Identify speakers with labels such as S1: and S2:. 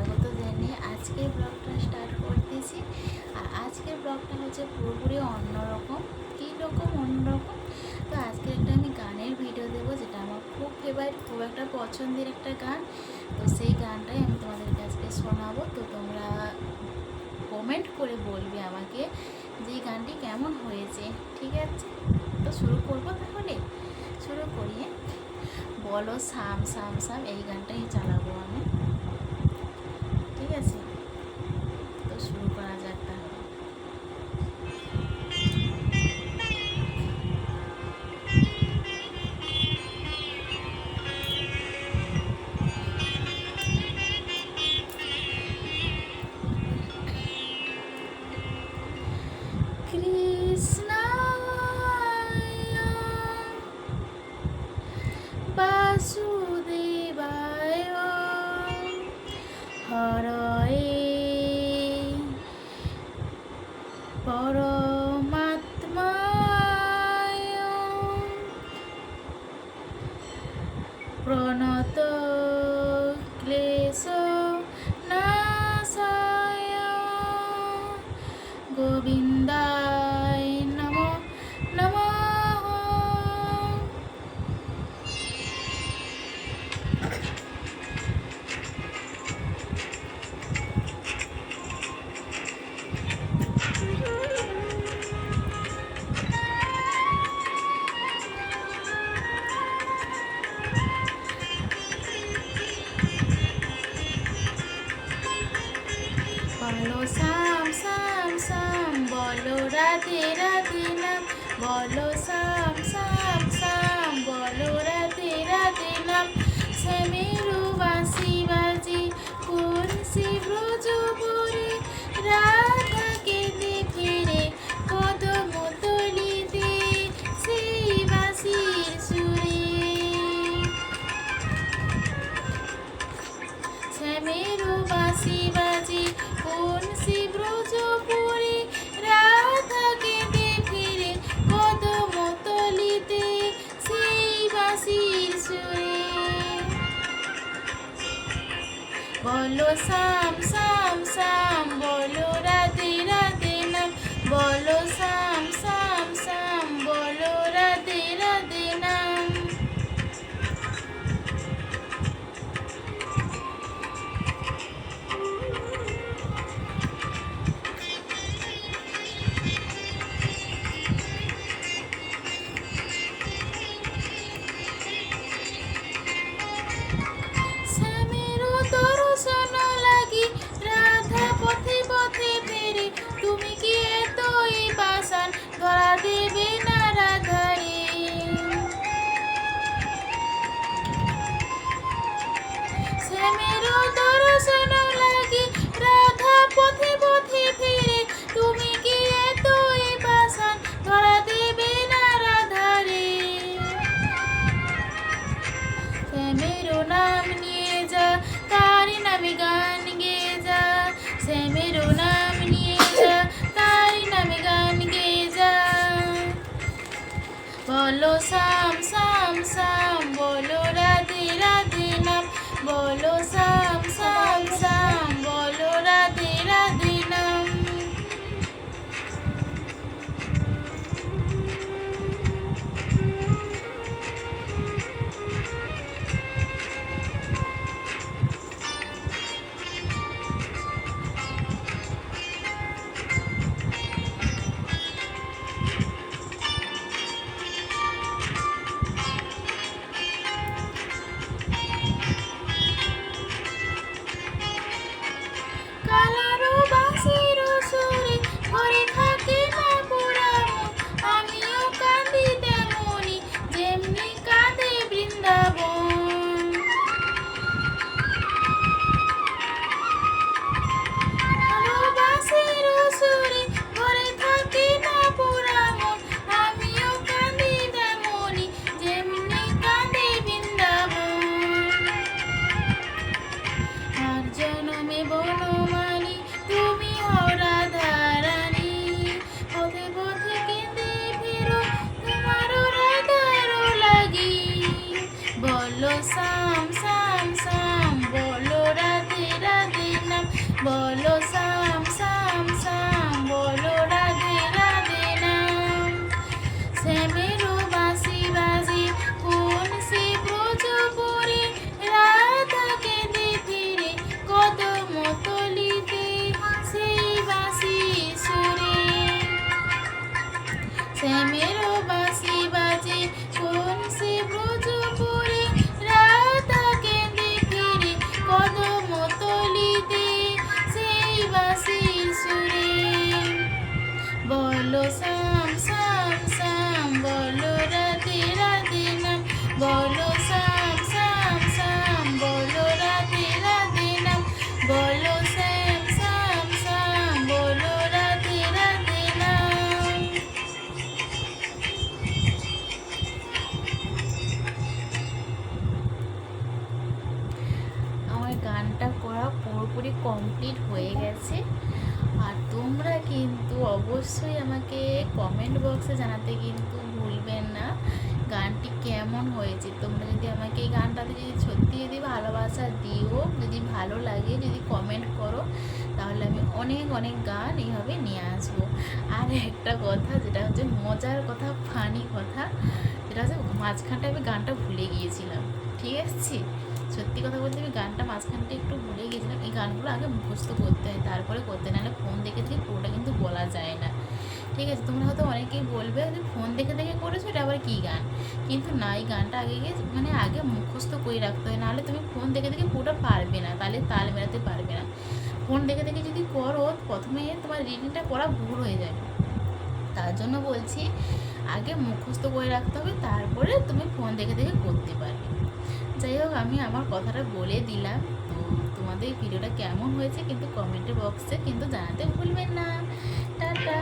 S1: স্বাগত জানিয়ে আজকের ব্লগটা স্টার্ট করতেছি। আর আজকের ব্লগটা হচ্ছে পুরোপুরি অন্যরকম। কী রকম অন্যরকম? তো আজকে একটা আমি গানের ভিডিও দেবো, যেটা আমার খুব ফেভারিট খুব একটা পছন্দের একটা গান। তো সেই গানটাই আমি তোমাদেরকে আজকে শোনাবো। তো তোমরা কমেন্ট করে বলবে আমাকে যে গানটি কেমন হয়েছে, ঠিক আছে? তো শুরু করব তাহলে? শুরু করিয়ে বলো সাম সাম সাম, এই গানটাই চালাবো আমি। হরয়ে বলো সাম সাম সাম বলো রাধে রাধে নাম বলো সাম বলো সাম সাম সাম বলো রাধে সাম সাম সাম বলো রাধে রাধে নাম বলো সাম বলো, সাম সাম সাম, বলো, রাধে রাধে নাম। বলো, সাম সাম সাম, বলো, রাধে রাধে নাম। বলো, শ্যাম, সাম সাম, বলো, রাধে রাধে নাম। আমার গানটা করা পুরোপুরি কমপ্লিট হয়ে গেছে। আর তোমরা কিন্তু অবশ্যই আমাকে কমেন্ট বক্সে জানাতে কিন্তু ভুলবেন না। গানটি কেমন হয়েছে? তোমরা যদি আমাকে এই গানটাতে যদি সত্যি যদি ভালোবাসা দিও, যদি ভালো লাগে, যদি কমেন্ট করো, তাহলে আমি অনেক অনেক গান এইভাবে নিয়ে আসব। আর একটা কথা, যেটা হচ্ছে মজার কথা ফানি কথা যেটা হচ্ছে মাঝখানটায় আমি গানটা ভুলে গিয়েছিলাম। ঠিক আছে? সত্যি কথা বলতে আমি গানটা মাঝখানটা একটু ভুলে গিয়েছিলাম এই গানগুলো আগে মুখস্থ করতে হয়, তারপরে করতে নাহলে ফোন দেখে দেখে পুরোটা কিন্তু বলা যায় না। ঠিক আছে, তোমরা হয়তো অনেকেই বলবে যে ফোন দেখে দেখে করেছ, এটা আবার কী গান? কিন্তু না, এই গানটা আগে গিয়ে মানে আগে মুখস্থ করে রাখতে হয়, নাহলে তুমি ফোন দেখে দেখে পুরোটা পারবে না, তাহলে তাল মেলাতে পারবে না। ফোন দেখে দেখে যদি করো, প্রথমে তোমার রিডিংটা করা ভুল হয়ে যাবে। তার জন্য বলছি আগে মুখস্থ করে রাখতে হবে, তারপরে তুমি ফোন দেখে দেখে করতে পারবে। যাই হোক, আমি আমার কথাটা বলে দিলাম। তো তোমাদের ভিডিওটা কেমন হয়েছে কিন্তু কমেন্টের বক্সে কিন্তু জানাতে ভুলবেন না। টাটা।